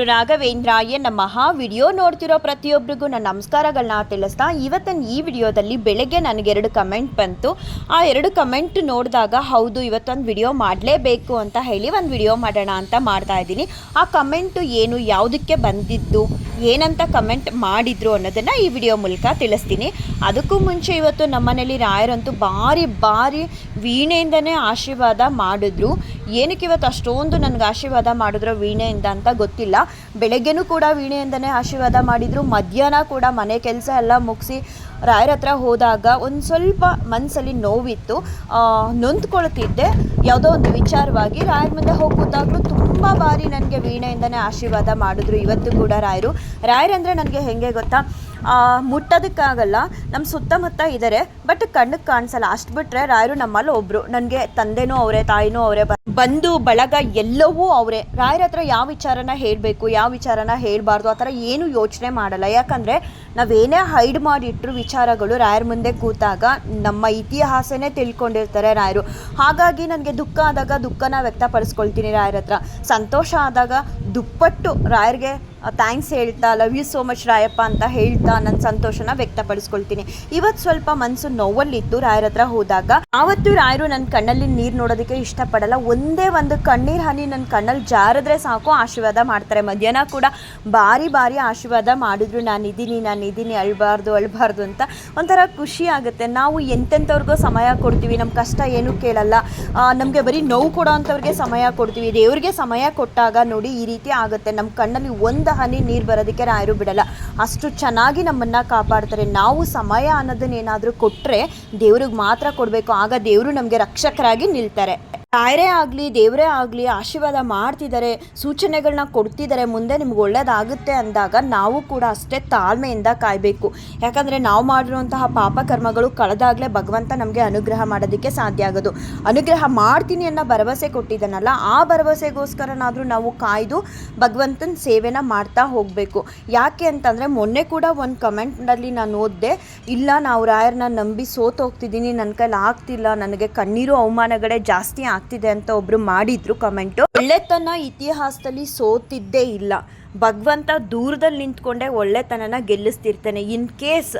ಗುರು ರಾಘವೇಂದ್ರಾಯ. ನಮಃ ವಿಡಿಯೋ ನೋಡ್ತಿರೋ ಪ್ರತಿಯೊಬ್ಬರಿಗೂ ನನ್ನ ನಮಸ್ಕಾರಗಳನ್ನ ತಿಳಿಸ್ತಾ ಇವತ್ತಿನ ಈ ವಿಡಿಯೋದಲ್ಲಿ ಬೆಳಗ್ಗೆ ನನಗೆ ಎರಡು ಕಮೆಂಟ್ ಬಂತು. ಆ ಎರಡು ಕಮೆಂಟ್ ನೋಡಿದಾಗ, ಹೌದು, ಇವತ್ತೊಂದು ವಿಡಿಯೋ ಮಾಡಲೇಬೇಕು ಅಂತ ಹೇಳಿ ಒಂದು ವಿಡಿಯೋ ಮಾಡೋಣ ಅಂತ ಮಾಡ್ತಾ ಇದ್ದೀನಿ. ಆ ಕಮೆಂಟು ಏನು, ಯಾವುದಕ್ಕೆ ಬಂದಿದ್ದು? ಏನಂತ ಕಮೆಂಟ್ ಮಾಡಿದ್ರು ಅನ್ನೋದನ್ನು ಈ ವಿಡಿಯೋ ಮೂಲಕ ತಿಳಿಸ್ತೀನಿ. ಅದಕ್ಕೂ ಮುಂಚೆ ಇವತ್ತು ನಮ್ಮನೇಲಿ ರಾಯರಂತೂ ಭಾರಿ ಭಾರಿ ವೀಣೆಯಿಂದನೇ ಆಶೀರ್ವಾದ ಮಾಡಿದ್ರು. ಏನಕ್ಕೆ ಇವತ್ತು ಅಷ್ಟೊಂದು ನನಗೆ ಆಶೀರ್ವಾದ ಮಾಡಿದ್ರು ವೀಣೆಯಿಂದ ಅಂತ ಗೊತ್ತಿಲ್ಲ. ಬೆಳಗ್ಗೆನೂ ಕೂಡ ವೀಣೆಯಿಂದನೇ ಆಶೀರ್ವಾದ ಮಾಡಿದರು. ಮಧ್ಯಾಹ್ನ ಕೂಡ ಮನೆ ಕೆಲಸ ಎಲ್ಲ ಮುಗಿಸಿ ರಾಯರ ಹತ್ರ ಹೋದಾಗ ಒಂದು ಸ್ವಲ್ಪ ಮನಸ್ಸಲ್ಲಿ ನೋವಿತ್ತು. ನೊಂದ್ಕೊಳ್ತಿದ್ದೆ. ಯಾವುದೋ ಒಂದು ವಿಚಾರವಾಗಿ ರಾಯರ ಮುಂದೆ ಹೋಗಿ ಕೂತಾಗಲೂ ತುಂಬ ಬಾರಿ ನನಗೆ ವೀಣೆಯಿಂದನೇ ಆಶೀರ್ವಾದ ಮಾಡಿದ್ರು. ಇವತ್ತು ಕೂಡ ರಾಯರು. ರಾಯರಂದರೆ ನನಗೆ ಹೆಂಗೆ ಗೊತ್ತಾ? ಮುಟ್ಟೋದಕ್ಕಾಗಲ್ಲ. ನಮ್ಮ ಸುತ್ತಮುತ್ತ ಇದ್ದಾರೆ ಬಟ್ ಕಣ್ಣಿಗೆ ಕಾಣಿಸಲ್ಲ. ಅಷ್ಟು ಬಿಟ್ಟರೆ ರಾಯರು ನಮ್ಮಲ್ಲಿ ಒಬ್ಬರು ನನಗೆ ತಂದೆನೂ ಅವರೇ, ತಾಯಿನೂ ಅವರೇ ಬಂದು ಬಳಗ ಎಲ್ಲವೂ ಅವರೇ. ರಾಯರ ಹತ್ರ ಯಾವ ವಿಚಾರನ ಹೇಳಬೇಕು, ಯಾವ ವಿಚಾರನ ಹೇಳಬಾರ್ದು, ಆ ಥರ ಏನು ಯೋಚನೆ ಮಾಡಲ್ಲ. ಯಾಕಂದರೆ ನಾವೇನೇ ಹೈಡ್ ಮಾಡಿಟ್ರು ವಿಚಾರಗಳು ರಾಯರ ಮುಂದೆ ಕೂತಾಗ ನಮ್ಮ ಇತಿಹಾಸನೇ ತಿಳ್ಕೊಂಡಿರ್ತಾರೆ ರಾಯರು. ಹಾಗಾಗಿ ನನಗೆ ದುಃಖ ಆದಾಗ ದುಃಖನ ವ್ಯಕ್ತಪಡಿಸ್ಕೊಳ್ತೀನಿ ರಾಯರ ಹತ್ರ ಸಂತೋಷ ಆದಾಗ ದುಪ್ಪಟ್ಟು ರಾಯರಿಗೆ ಥ್ಯಾಂಕ್ಸ್ ಹೇಳ್ತಾ love you so much Rayappa ಅಂತ ಹೇಳ್ತಾ ನನ್ನ ಸಂತೋಷನ ವ್ಯಕ್ತಪಡಿಸ್ಕೊಳ್ತೀನಿ. ಇವತ್ತು ಸ್ವಲ್ಪ ಮನಸ್ಸು ನೋವಲ್ಲಿತ್ತು ರಾಯರ ಹತ್ರ ಹೋದಾಗ. ಆವತ್ತು ರಾಯರು ನನ್ನ ಕಣ್ಣಲ್ಲಿ ನೀರು ನೋಡೋದಕ್ಕೆ ಇಷ್ಟಪಡಲ್ಲ. ಒಂದೇ ಒಂದು ಕಣ್ಣೀರು ಹನಿ ನನ್ನ ಕಣ್ಣಲ್ಲಿ ಜಾರಿದ್ರೆ ಸಾಕು, ಆಶೀರ್ವಾದ ಮಾಡ್ತಾರೆ. ಮಧ್ಯಾಹ್ನ ಕೂಡ ಬಾರಿ ಬಾರಿ ಆಶೀರ್ವಾದ ಮಾಡಿದ್ರು. ನಾನು ಇದ್ದೀನಿ ನಾನು ಇದ್ದೀನಿ, ಅಳ್ಬಾರ್ದು ಅಳ್ಬಾರ್ದು ಅಂತ. ಒಂಥರ ಖುಷಿ ಆಗುತ್ತೆ. ನಾವು ಎಂತೆಂಥವ್ರಿಗೂ ಸಮಯ ಕೊಡ್ತೀವಿ ನಮ್ಮ ಕಷ್ಟ ಏನೂ ಕೇಳಲ್ಲ. ನಮಗೆ ಬರೀ ನೋವು ಕೊಡೋ ಅಂಥವ್ರಿಗೆ ಸಮಯ ಕೊಡ್ತೀವಿ. ದೇವ್ರಿಗೆ ಸಮಯ ಕೊಟ್ಟಾಗ ನೋಡಿ ಈ ರೀತಿ ಆಗುತ್ತೆ. ನಮ್ಮ ಕಣ್ಣಲ್ಲಿ ಒಂದು ಹನಿ ನೀರು ಬರೋದಕ್ಕೆ ರಾಯರು ಬಿಡಲ್ಲ. ಅಷ್ಟು ಚೆನ್ನಾಗಿ ನಮ್ಮನ್ನು ಕಾಪಾಡ್ತಾರೆ. ನಾವು ಸಮಯ ಅನ್ನೋದನ್ನೇನಾದರೂ ಕೊಟ್ಟರೆ ದೇವ್ರಿಗೆ ಮಾತ್ರ ಕೊಡಬೇಕು. ಆಗ ದೇವರು ನಮಗೆ ರಕ್ಷಕರಾಗಿ ನಿಲ್ತಾರೆ. ರಾಯರೇ ಆಗಲಿ, ದೇವರೇ ಆಗಲಿ ಆಶೀರ್ವಾದ ಮಾಡ್ತಿದ್ದಾರೆ ಸೂಚನೆಗಳನ್ನ ಕೊಡ್ತಿದ್ದಾರೆ, ಮುಂದೆ ನಿಮ್ಗೆ ಒಳ್ಳೇದಾಗುತ್ತೆ ಅಂದಾಗ ನಾವು ಕೂಡ ಅಷ್ಟೇ ತಾಳ್ಮೆಯಿಂದ ಕಾಯಬೇಕು. ಯಾಕಂದರೆ ನಾವು ಮಾಡಿರುವಂತಹ ಪಾಪ ಕರ್ಮಗಳು ಕಳೆದಾಗಲೇ ಭಗವಂತ ನಮಗೆ ಅನುಗ್ರಹ ಮಾಡೋದಕ್ಕೆ ಸಾಧ್ಯ ಆಗೋದು. ಅನುಗ್ರಹ ಮಾಡ್ತೀನಿ ಅನ್ನೋ ಭರವಸೆ ಕೊಟ್ಟಿದ್ದಾನಲ್ಲ, ಆ ಭರವಸೆಗೋಸ್ಕರನಾದರೂ ನಾವು ಕಾಯ್ದು ಭಗವಂತನ ಸೇವೆನ ಮಾಡ್ತಾ ಹೋಗಬೇಕು. ಯಾಕೆ ಅಂತಂದರೆ ಮೊನ್ನೆ ಕೂಡ ಒಂದು ಕಮೆಂಟ್ನಲ್ಲಿ ನಾನು ಓದಿದೆ, ಇಲ್ಲ ನಾವು ರಾಯರನ್ನ ನಂಬಿ ಸೋತೋಗ್ತಿದ್ದೀನಿ ನನ್ನ ಕೈಲಿ ಆಗ್ತಿಲ್ಲ, ನನಗೆ ಕಣ್ಣೀರು ಅವಮಾನಗಳೇ ಜಾಸ್ತಿ ಆಗ್ತಿದೆ ಅಂತ ಒಬ್ರು ಮಾಡಿದ್ರು ಕಮೆಂಟು. ಒಳ್ಳೆತನ ಇತಿಹಾಸದಲ್ಲಿ ಸೋತಿದ್ದೇ ಇಲ್ಲ. ಭಗವಂತ ದೂರದಲ್ಲಿ ನಿಂತ್ಕೊಂಡೆ ಒಳ್ಳೆತನನ ಗೆಲ್ಲಿಸ್ತಿರ್ತಾನೆ. ಇನ್ ಕೇಸ್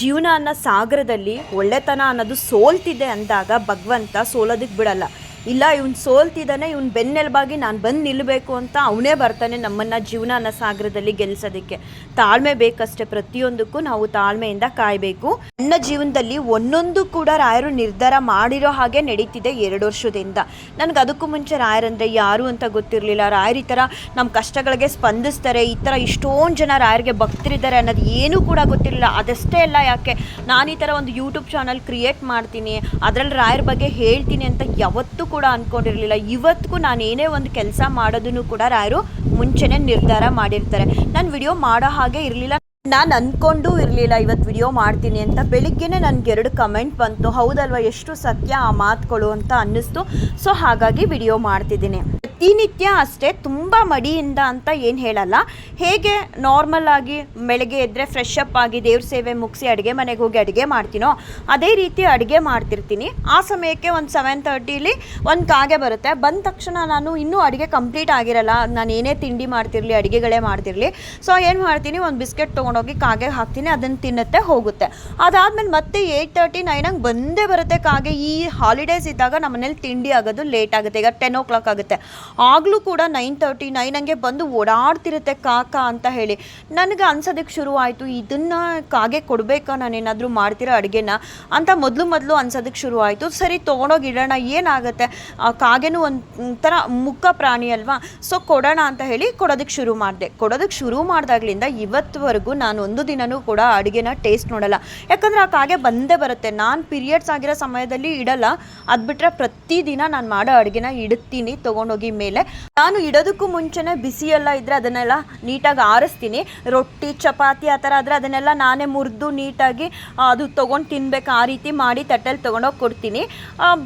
ಜೀವನ ಅನ್ನೋ ಸಾಗರದಲ್ಲಿ ಒಳ್ಳೆತನ ಅನ್ನೋದು ಸೋಲ್ತಿದೆ ಅಂದಾಗ ಭಗವಂತ ಸೋಲೋದಕ್ಕೆ ಬಿಡಲ್ಲ. ಇಲ್ಲ, ಇವ್ನು ಸೋಲ್ತಿದ್ದಾನೆ ಇವನ್ ಬೆನ್ನೆಲುಬಾಗಿ ನಾನು ಬಂದು ನಿಲ್ಲಬೇಕು ಅಂತ ಅವನೇ ಬರ್ತಾನೆ ನಮ್ಮನ್ನು ಜೀವನ ಸಾಗರದಲ್ಲಿ ಗೆಲ್ಲಿಸೋದಕ್ಕೆ ತಾಳ್ಮೆ ಬೇಕಷ್ಟೇ, ಪ್ರತಿಯೊಂದಕ್ಕೂ ನಾವು ತಾಳ್ಮೆಯಿಂದ ಕಾಯಬೇಕು. ನನ್ನ ಜೀವನದಲ್ಲಿ ಒಂದೊಂದು ಕೂಡ ರಾಯರು ನಿರ್ಧಾರ ಮಾಡಿರೋ ಹಾಗೆ ನಡೀತಿದೆ ಎರಡು ವರ್ಷದಿಂದ. ನನಗೆ ಅದಕ್ಕೂ ಮುಂಚೆ ರಾಯರಂದರೆ ಯಾರು ಅಂತ ಗೊತ್ತಿರಲಿಲ್ಲ. ರಾಯರ್ ಈ ಥರ ನಮ್ಮ ಕಷ್ಟಗಳಿಗೆ ಸ್ಪಂದಿಸ್ತಾರೆ, ಈ ಥರ ಇಷ್ಟೊಂದು ಜನ ರಾಯರಿಗೆ ಭಕ್ತರಿದ್ದಾರೆ ಅನ್ನೋದು ಏನೂ ಕೂಡ ಗೊತ್ತಿರಲಿಲ್ಲ. ಅದಷ್ಟೇ ಅಲ್ಲ ಯಾಕೆ, ನಾನು ಈ ಥರ ಒಂದು ಯೂಟ್ಯೂಬ್ ಚಾನಲ್ ಕ್ರಿಯೇಟ್ ಮಾಡ್ತೀನಿ, ಅದರಲ್ಲಿ ರಾಯರ ಬಗ್ಗೆ ಹೇಳ್ತೀನಿ ಅಂತ ಯಾವತ್ತೂ ಕೂಡ ಅಂದ್ಕೊಂಡಿರಲಿಲ್ಲ ಇವತ್ತಿಗೂ ನಾನು ಏನೇ ಒಂದು ಕೆಲಸ ಮಾಡೋದನ್ನು ಕೂಡ ರಾಯರು ಮುಂಚೆನೇ ನಿರ್ಧಾರ ಮಾಡಿರ್ತಾರೆ. ನಾನು ವಿಡಿಯೋ ಮಾಡೋ ಹಾಗೆ ಇರಲಿಲ್ಲ. ನಾನು ಅಂದ್ಕೊಂಡು ಇರಲಿಲ್ಲ ಇವತ್ತು ವಿಡಿಯೋ ಮಾಡ್ತೀನಿ ಅಂತ. ಬೆಳಿಗ್ಗೆನೆ ನನಗೆ ಎರಡು ಕಮೆಂಟ್ ಬಂತು. ಹೌದಲ್ವ, ಎಷ್ಟು ಸತ್ಯ ಆ ಮಾತುಗಳು ಅಂತ ಅನ್ನಿಸ್ತು. ಸೊ ಹಾಗಾಗಿ ವಿಡಿಯೋ ಮಾಡ್ತಿದ್ದೀನಿ. ಪ್ರತಿನಿತ್ಯ ಅಷ್ಟೇ ತುಂಬ ಮಡಿಯಿಂದ ಅಂತ ಏನು ಹೇಳಲ್ಲ. ಹೇಗೆ ನಾರ್ಮಲ್ ಆಗಿ ಬೆಳಗ್ಗೆ ಎದ್ದರೆ ಫ್ರೆಶ್ ಅಪ್ ಆಗಿ ದೇವ್ರ ಸೇವೆ ಮುಗಿಸಿ ಅಡುಗೆ ಮನೆಗೆ ಹೋಗಿ ಅಡುಗೆ ಮಾಡ್ತೀನೋ ಅದೇ ರೀತಿ ಅಡುಗೆ ಮಾಡ್ತಿರ್ತೀನಿ. ಆ ಸಮಯಕ್ಕೆ ಒಂದು ಸೆವೆನ್ ತರ್ಟಿಲಿ ಒಂದು ಕಾಗೆ ಬರುತ್ತೆ. ಬಂದ ತಕ್ಷಣ ನಾನು ಇನ್ನೂ ಅಡುಗೆ ಕಂಪ್ಲೀಟ್ ಆಗಿರಲ್ಲ. ನಾನು ಏನೇ ತಿಂಡಿ ಮಾಡ್ತಿರಲಿ, ಅಡುಗೆಗಳೇ ಮಾಡ್ತಿರಲಿ. ಸೊ ಏನು ಮಾಡ್ತೀನಿ? ಒಂದು ಬಿಸ್ಕೆಟ್ ತೊಗೊಂಡೋಗಿ ಕಾಗೆ ಹಾಕ್ತೀನಿ. ಅದನ್ನು ತಿನ್ನುತ್ತೆ, ಹೋಗುತ್ತೆ. ಅದಾದಮೇಲೆ ಮತ್ತೆ ಏಯ್ಟ್ ತರ್ಟಿ ನೈನಂಗೆ ಬಂದೇ ಬರುತ್ತೆ ಕಾಗೆ. ಈ ಹಾಲಿಡೇಸ್ ಇದ್ದಾಗ ನಮ್ಮ ಮನೇಲಿ ತಿಂಡಿ ಆಗೋದು ಲೇಟ್ ಆಗುತ್ತೆ. ಈಗ ಟೆನ್ ಓ ಕ್ಲಾಕ್ ಆಗುತ್ತೆ. ಆಗಲೂ ಕೂಡ ನೈನ್ ತರ್ಟಿ ನೈನ್ ಹಂಗೆ ಬಂದು ಓಡಾಡ್ತಿರುತ್ತೆ ಕಾಕ ಅಂತ ಹೇಳಿ. ನನಗೆ ಅನ್ಸೋದಕ್ಕೆ ಶುರು ಆಯಿತು ಇದನ್ನು ಕಾಗೆ ಕೊಡಬೇಕಾ? ನಾನೇನಾದರೂ ಮಾಡ್ತಿರೋ ಅಡುಗೆನ ಅಂತ ಮೊದಲು ಮೊದಲು ಅನ್ಸೋದಕ್ಕೆ ಶುರು ಆಯಿತು ಸರಿ, ತೊಗೊಂಡೋಗಿ ಇಡೋಣ, ಏನಾಗುತ್ತೆ? ಆ ಕಾಗೆನೂ ಒಂಥರ ಥರ ಮುಖ ಪ್ರಾಣಿ ಅಲ್ವಾ? ಸೊ, ಕೊಡೋಣ ಅಂತ ಹೇಳಿ ಕೊಡೋದಕ್ಕೆ ಶುರು ಮಾಡಿದೆ. ಕೊಡೋದಕ್ಕೆ ಶುರು ಮಾಡಿದಾಗ್ಲಿಂದ ಇವತ್ತುವರೆಗೂ ನಾನು ಒಂದು ದಿನನೂ ಕೂಡ ಅಡುಗೆನ ಟೇಸ್ಟ್ ನೋಡಲ್ಲ. ಯಾಕಂದರೆ ಆ ಕಾಗೆ ಬಂದೇ ಬರುತ್ತೆ. ನಾನು ಪೀರಿಯಡ್ಸ್ ಆಗಿರೋ ಸಮಯದಲ್ಲಿ ಇಡಲ್ಲ. ಅದು ಬಿಟ್ಟರೆ ಪ್ರತಿದಿನ ನಾನು ಮಾಡೋ ಅಡುಗೆನ ಇಡ್ತೀನಿ. ತೊಗೊಂಡೋಗಿ ಮೇಲೆ. ನಾನು ಇಡೋದಕ್ಕೂ ಮುಂಚೆನೇ ಬಿಸಿ ಎಲ್ಲ ಇದ್ದರೆ ಅದನ್ನೆಲ್ಲ ನೀಟಾಗಿ ಆರಿಸ್ತೀನಿ. ರೊಟ್ಟಿ, ಚಪಾತಿ ಆ ಥರ ಆದರೆ ಅದನ್ನೆಲ್ಲ ನಾನೇ ಮುರಿದು ನೀಟಾಗಿ ಅದು ತೊಗೊಂಡು ತಿನ್ಬೇಕು ಆ ರೀತಿ ಮಾಡಿ ತಟ್ಟೆಲಿ ತೊಗೊಂಡೋಗಿ ಕೊಡ್ತೀನಿ.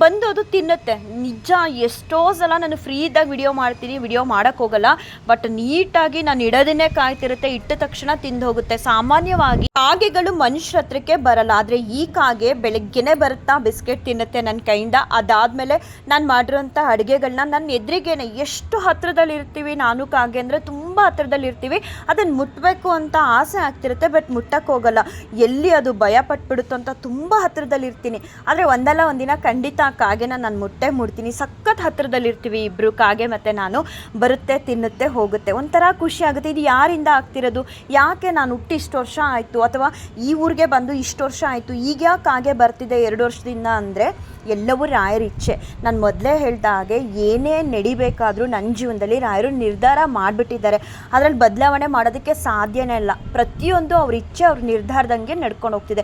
ಬಂದು ಅದು ತಿನ್ನುತ್ತೆ. ನಿಜ ಎಷ್ಟೋ ಸಲ ನಾನು ಫ್ರೀ ಇದ್ದಾಗ ವಿಡಿಯೋ ಮಾಡ್ತೀನಿ ವಿಡಿಯೋ ಮಾಡೋಕ್ಕೆ ಹೋಗಲ್ಲ. ಬಟ್ ನೀಟಾಗಿ ನಾನು ಇಡೋದನ್ನೇ ಕಾಯ್ತಿರುತ್ತೆ. ಇಟ್ಟ ತಕ್ಷಣ ತಿಂದು ಹೋಗುತ್ತೆ. ಸಾಮಾನ್ಯವಾಗಿ ಕಾಗೆಗಳು ಮನುಷ್ಯರ ಹತ್ರಕ್ಕೆ ಬರಲ್ಲ. ಆದರೆ ಈ ಕಾಗೆ ಬೆಳಗ್ಗೆನೆ ಬರುತ್ತಾ? ಬಿಸ್ಕೆಟ್ ತಿನ್ನುತ್ತೆ ನನ್ನ ಕೈಯಿಂದ. ಅದಾದಮೇಲೆ ನಾನು ಮಾಡಿರೋಂಥ ಅಡುಗೆಗಳನ್ನ ನನ್ನ ಎದುರಿಗೇನೆ ಅಷ್ಟೇ ಎಷ್ಟು ಹತ್ತಿರದಲ್ಲಿರ್ತೀವಿ? ನಾನು ಕಾಗೆ ಅಂದರೆ ತುಂಬ ಹತ್ತಿರದಲ್ಲಿರ್ತೀವಿ. ಅದನ್ನು ಮುಟ್ಟಬೇಕು ಅಂತ ಆಸೆ ಆಗ್ತಿರುತ್ತೆ, ಬಟ್ ಮುಟ್ಟಕ್ಕೆ ಹೋಗಲ್ಲ. ಎಲ್ಲಿ ಅದು ಭಯ ಪಟ್ಬಿಡುತ್ತೋ ಅಂತ ತುಂಬ ಹತ್ತಿರದಲ್ಲಿರ್ತೀನಿ. ಆದರೆ ಒಂದಲ್ಲ ಒಂದಿನ ಖಂಡಿತ ಆ ಕಾಗೆನ ನಾನು ಮುಟ್ಟೆ ಮುಡ್ತೀನಿ ಸಖತ್ ಹತ್ತಿರದಲ್ಲಿರ್ತೀವಿ ಇಬ್ಬರು ಕಾಗೆ ಮತ್ತು ನಾನು. ಬರುತ್ತೆ, ತಿನ್ನುತ್ತೆ, ಹೋಗುತ್ತೆ. ಒಂಥರ ಖುಷಿ ಆಗುತ್ತೆ. ಇದು ಯಾರಿಂದ ಆಗ್ತಿರೋದು? ಯಾಕೆ ನಾನು ಹುಟ್ಟಿ ಇಷ್ಟು ವರ್ಷ ಆಯಿತು? ಅಥವಾ ಈ ಊರಿಗೆ ಬಂದು ಇಷ್ಟು ವರ್ಷ ಆಯಿತು? ಈಗ ಯಾಕೆ ಕಾಗೆ ಬರ್ತಿದೆ ಎರಡು ವರ್ಷದಿಂದ ಅಂದರೆ ಎಲ್ಲವೂ ರಾಯರ ಇಚ್ಛೆ ನಾನು ಮೊದಲೇ ಹೇಳ್ದ ಹಾಗೆ ಏನೇ ನಡಿಬೇಕಾದ್ರೂ ನನ್ನ ಜೀವನದಲ್ಲಿ ರಾಯರು ನಿರ್ಧಾರ ಮಾಡಿಬಿಟ್ಟಿದ್ದಾರೆ. ಅದರಲ್ಲಿ ಬದಲಾವಣೆ ಮಾಡೋದಕ್ಕೆ ಸಾಧ್ಯನೇ ಇಲ್ಲ. ಪ್ರತಿಯೊಂದು ಅವ್ರ ಇಚ್ಛೆ, ಅವ್ರ ನಿರ್ಧಾರದಂಗೆ ನಡ್ಕೊಂಡು ಹೋಗ್ತಿದೆ.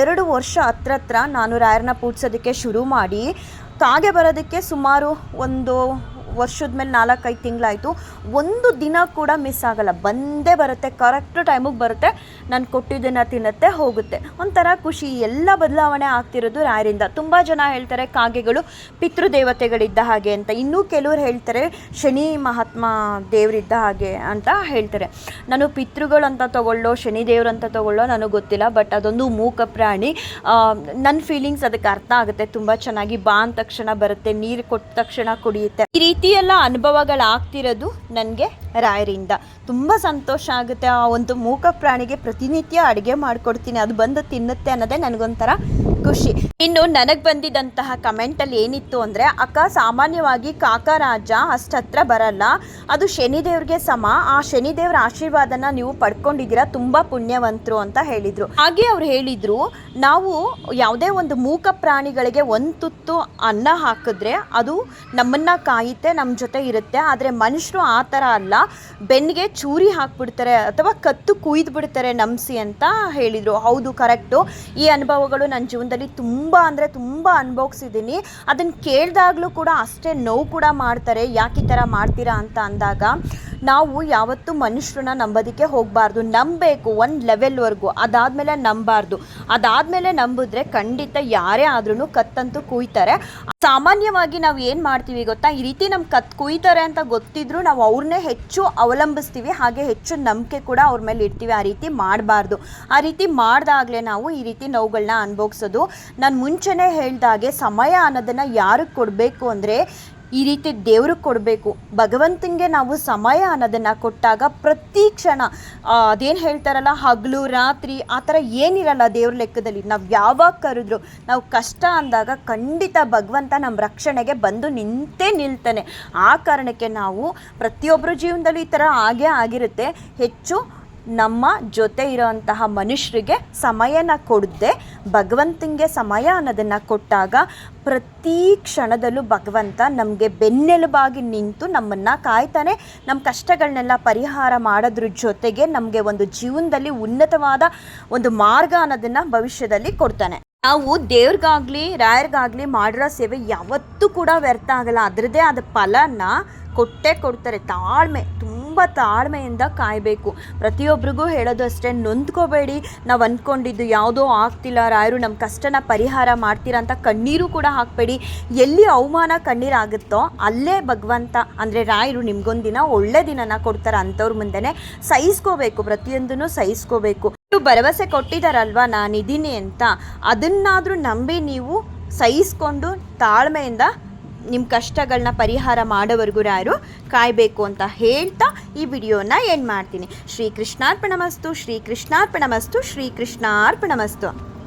ಎರಡು ವರ್ಷ ಹತ್ರ ಹತ್ರ ನಾನು ರಾಯರನ್ನ ಪೂಜಿಸೋದಕ್ಕೆ ಶುರು ಮಾಡಿ, ಕಾಗೆ ಬರೋದಕ್ಕೆ ಸುಮಾರು ಒಂದು ವರ್ಷದ ಮೇಲೆ ನಾಲ್ಕೈದು ತಿಂಗಳಾಯಿತು. ಒಂದು ದಿನ ಕೂಡ ಮಿಸ್ ಆಗಲ್ಲ. ಬಂದೇ ಬರುತ್ತೆ ಕರೆಕ್ಟ್ ಟೈಮಿಗೆ ಬರುತ್ತೆ. ನಾನು ಕೊಟ್ಟಿದ್ದನ್ನು ತಿನ್ನುತ್ತೆ, ಹೋಗುತ್ತೆ. ಒಂಥರ ಖುಷಿ. ಎಲ್ಲ ಬದಲಾವಣೆ ಆಗ್ತಿರೋದು ರಾಯರಿಂದ. ತುಂಬ ಜನ ಹೇಳ್ತಾರೆ, ಕಾಗೆಗಳು ಪಿತೃದೇವತೆಗಳಿದ್ದ ಹಾಗೆ ಅಂತ. ಇನ್ನೂ ಕೆಲವರು ಹೇಳ್ತಾರೆ, ಶನಿ ಮಹಾತ್ಮ ದೇವರಿದ್ದ ಹಾಗೆ ಅಂತ ಹೇಳ್ತಾರೆ. ನಾನು ಪಿತೃಗಳು ಅಂತ ತಗೊಳ್ಳೋ, ಶನಿ ದೇವ್ರು ಅಂತ ತಗೊಳ್ಳೋ ನನಗೆ ಗೊತ್ತಿಲ್ಲ ಬಟ್ ಅದೊಂದು ಮೂಕ ಪ್ರಾಣಿ. ನನ್ನ ಫೀಲಿಂಗ್ಸ್ ಅದಕ್ಕೆ ಅರ್ಥ ಆಗುತ್ತೆ. ತುಂಬ ಚೆನ್ನಾಗಿ ಬಾ ಅಂದ ತಕ್ಷಣ ಬರುತ್ತೆ, ನೀರು ಕೊಟ್ಟ ತಕ್ಷಣ ಕುಡಿಯುತ್ತೆ. ಈ ರೀತಿ ಎಲ್ಲ ಅನುಭವಗಳಾಗ್ತಿರೋದು ನನಗೆ ರಾಯರಿಂದ. ತುಂಬ ಸಂತೋಷ ಆಗುತ್ತೆ. ಆ ಒಂದು ಮೂಕ ಪ್ರಾಣಿಗೆ ಪ್ರತಿನಿತ್ಯ ಅಡುಗೆ ಮಾಡಿಕೊಡ್ತೀನಿ. ಅದು ಬಂದು ತಿನ್ನುತ್ತೆ ಅನ್ನೋದೇ ನನಗೊಂಥರ ಖುಷಿ. ಇನ್ನು ನನಗೆ ಬಂದಿದ್ದಂತಹ ಕಮೆಂಟಲ್ಲಿ ಏನಿತ್ತು ಅಂದರೆ, ಅಕ್ಕ, ಸಾಮಾನ್ಯವಾಗಿ ಕಾಕರಾಜ ಅಷ್ಟು ಬರಲ್ಲ. ಅದು ಶನಿದೇವ್ರಿಗೆ ಸಮ. ಆ ಶನಿದೇವ್ರ ಆಶೀರ್ವಾದನ ನೀವು ಪಡ್ಕೊಂಡಿದ್ದೀರಾ, ತುಂಬ ಪುಣ್ಯವಂತರು ಅಂತ ಹೇಳಿದರು. ಹಾಗೆ ಅವ್ರು ಹೇಳಿದರು, ನಾವು ಯಾವುದೇ ಒಂದು ಮೂಕ ಪ್ರಾಣಿಗಳಿಗೆ ಒಂದು ತುತ್ತು ಅನ್ನ ಹಾಕಿದ್ರೆ ಅದು ನಮ್ಮನ್ನು ಕಾಯುತ್ತೆ ನಮ್ಮ ಜೊತೆ ಇರುತ್ತೆ. ಆದರೆ ಮನುಷ್ಯರು ಆ ಥರ ಅಲ್ಲ. ಬೆನ್ನಿಗೆ ಚೂರಿ ಹಾಕ್ಬಿಡ್ತಾರೆ ಅಥವಾ ಕತ್ತು ಕುಯ್ದು ಬಿಡ್ತಾರೆ ನಮ್ಸಿ ಅಂತ ಹೇಳಿದರು. ಹೌದು, ಕರೆಕ್ಟು. ಈ ಅನುಭವಗಳು ನನ್ನ ಜೀವನದಲ್ಲಿ ತುಂಬ ಅಂದರೆ ತುಂಬ ಅನುಭವಿಸಿದ್ದೀನಿ. ಅದನ್ನು ಕೇಳಿದಾಗಲೂ ಕೂಡ ಅಷ್ಟೇ ನೋವು ಕೂಡ ಮಾಡ್ತಾರೆ. ಯಾಕೆ ಈ ಥರ ಮಾಡ್ತೀರಾ ಅಂತ ಅಂದಾಗ ನಾವು ಯಾವತ್ತೂ ಮನುಷ್ಯರನ್ನ ನಂಬೋದಕ್ಕೆ ಹೋಗಬಾರ್ದು, ನಂಬಬೇಕು ಒಂದು ಲೆವೆಲ್ವರೆಗೂ ಅದಾದಮೇಲೆ ನಂಬಾರ್ದು. ಅದಾದಮೇಲೆ ನಂಬಿದ್ರೆ ಖಂಡಿತ ಯಾರೇ ಆದ್ರೂ ಕತ್ತಂತೂ ಕುಯ್ತಾರೆ. ಸಾಮಾನ್ಯವಾಗಿ ನಾವು ಏನು ಮಾಡ್ತೀವಿ ಗೊತ್ತಾ? ಈ ರೀತಿ ನಮ್ಮ ಕತ್ ಕುಯ್ತಾರೆ ಅಂತ ಗೊತ್ತಿದ್ರೂ ನಾವು ಅವ್ರನ್ನೇ ಹೆಚ್ಚು ಅವಲಂಬಿಸ್ತೀವಿ, ಹಾಗೆ ಹೆಚ್ಚು ನಂಬಿಕೆ ಕೂಡ ಅವ್ರ ಮೇಲೆ ಇಡ್ತೀವಿ. ಆ ರೀತಿ ಮಾಡಬಾರ್ದು. ಆ ರೀತಿ ಮಾಡಿದಾಗಲೇ ನಾವು ಈ ರೀತಿ ನೋವುಗಳನ್ನ ಅನುಭವಿಸೋದು ನಾನು ಮುಂಚೆನೇ ಹೇಳಿದಾಗೆ ಸಮಯ ಅನ್ನೋದನ್ನು ಯಾರಿಗೆ ಕೊಡಬೇಕು ಅಂದರೆ ಈ ರೀತಿ ದೇವರು ಕೊಡಬೇಕು. ಭಗವಂತನಿಗೆ ನಾವು ಸಮಯ ಅನ್ನೋದನ್ನು ಕೊಟ್ಟಾಗ ಪ್ರತಿ ಕ್ಷಣ ಅದೇನು ಹೇಳ್ತಾರಲ್ಲ, ಹಗಲು, ರಾತ್ರಿ, ಆ ಥರ ಏನಿರಲ್ಲ ದೇವ್ರ ಲೆಕ್ಕದಲ್ಲಿ. ನಾವು ಯಾವಾಗ ಕರೆದ್ರು, ನಾವು ಕಷ್ಟ ಅಂದಾಗ ಖಂಡಿತ ಭಗವಂತ ನಮ್ಮ ರಕ್ಷಣೆಗೆ ಬಂದು ನಿಂತೇ ನಿಲ್ತಾನೆ. ಆ ಕಾರಣಕ್ಕೆ ನಾವು ಪ್ರತಿಯೊಬ್ಬರ ಜೀವನದಲ್ಲೂ ಈ ಥರ ಆಗೇ ಆಗಿರುತ್ತೆ. ಹೆಚ್ಚು ನಮ್ಮ ಜೊತೆ ಇರೋಂತಹ ಮನುಷ್ಯರಿಗೆ ಸಮಯನ ಕೊಡದೆ ಭಗವಂತನಿಗೆ ಸಮಯ ಅನ್ನೋದನ್ನು ಕೊಟ್ಟಾಗ ಪ್ರತಿ ಕ್ಷಣದಲ್ಲೂ ಭಗವಂತ ನಮಗೆ ಬೆನ್ನೆಲುಬಾಗಿ ನಿಂತು ನಮ್ಮನ್ನು ಕಾಯ್ತಾನೆ. ನಮ್ಮ ಕಷ್ಟಗಳನ್ನೆಲ್ಲ ಪರಿಹಾರ ಮಾಡೋದ್ರ ಜೊತೆಗೆ ನಮಗೆ ಒಂದು ಜೀವನದಲ್ಲಿ ಉನ್ನತವಾದ ಒಂದು ಮಾರ್ಗ ಅನ್ನೋದನ್ನು ಭವಿಷ್ಯದಲ್ಲಿ ಕೊಡ್ತಾನೆ. ನಾವು ದೇವ್ರಿಗಾಗಲಿ, ರಾಯರಿಗಾಗಲಿ ಮಾಡಿರೋ ಸೇವೆ ಯಾವತ್ತೂ ಕೂಡ ವ್ಯರ್ಥ ಆಗಲ್ಲ. ಅದರದ್ದೇ ಆದ ಫಲನ ಕೊಟ್ಟೇ ಕೊಡ್ತಾರೆ ತಾಳ್ಮೆ. ತುಂಬ ತಾಳ್ಮೆಯಿಂದ ಕಾಯಬೇಕು. ಪ್ರತಿಯೊಬ್ಬರಿಗೂ ಹೇಳೋದು ಅಷ್ಟೇ ನೊಂದ್ಕೋಬೇಡಿ. ನಾವು ಅಂದ್ಕೊಂಡಿದ್ದು ಯಾವುದೋ ಆಗ್ತಿಲ್ಲ. ರಾಯರು ನಮ್ಮ ಕಷ್ಟನ ಪರಿಹಾರ ಮಾಡ್ತೀರಾ ಅಂತ ಕಣ್ಣೀರು ಕೂಡ ಹಾಕಬೇಡಿ. ಎಲ್ಲಿ ಅವಮಾನ ಕಣ್ಣೀರಾಗುತ್ತೋ ಅಲ್ಲೇ ಭಗವಂತ, ಅಂದರೆ ರಾಯರು ನಿಮ್ಗೊಂದಿನ ಒಳ್ಳೆ ದಿನನ ಕೊಡ್ತಾರೆ ಅಂಥವ್ರ ಮುಂದೆನೆ ಸಹಿಸ್ಕೋಬೇಕು. ಪ್ರತಿಯೊಂದನ್ನು ಸಹಿಸ್ಕೋಬೇಕು. ಭರವಸೆ ಕೊಟ್ಟಿದ್ದಾರಲ್ವಾ ನಾನಿದ್ದೀನಿ ಅಂತ. ಅದನ್ನಾದರೂ ನಂಬಿ ನೀವು ಸಹಿಸ್ಕೊಂಡು ತಾಳ್ಮೆಯಿಂದ ನಿಮ್ಮ ಕಷ್ಟಗಳನ್ನ ಪರಿಹಾರ ಮಾಡೋವರೆಗೂ ಯಾರು ಕಾಯಬೇಕು ಅಂತ ಹೇಳ್ತಾ ಈ ವಿಡಿಯೋನ ಏನು ಮಾಡ್ತೀನಿ. ಶ್ರೀ ಕೃಷ್ಣಾರ್ಪಣಮಸ್ತು ಶ್ರೀ ಕೃಷ್ಣಾರ್ಪಣಮಸ್ತು ಶ್ರೀ ಕೃಷ್ಣಾರ್ಪಣಮಸ್ತು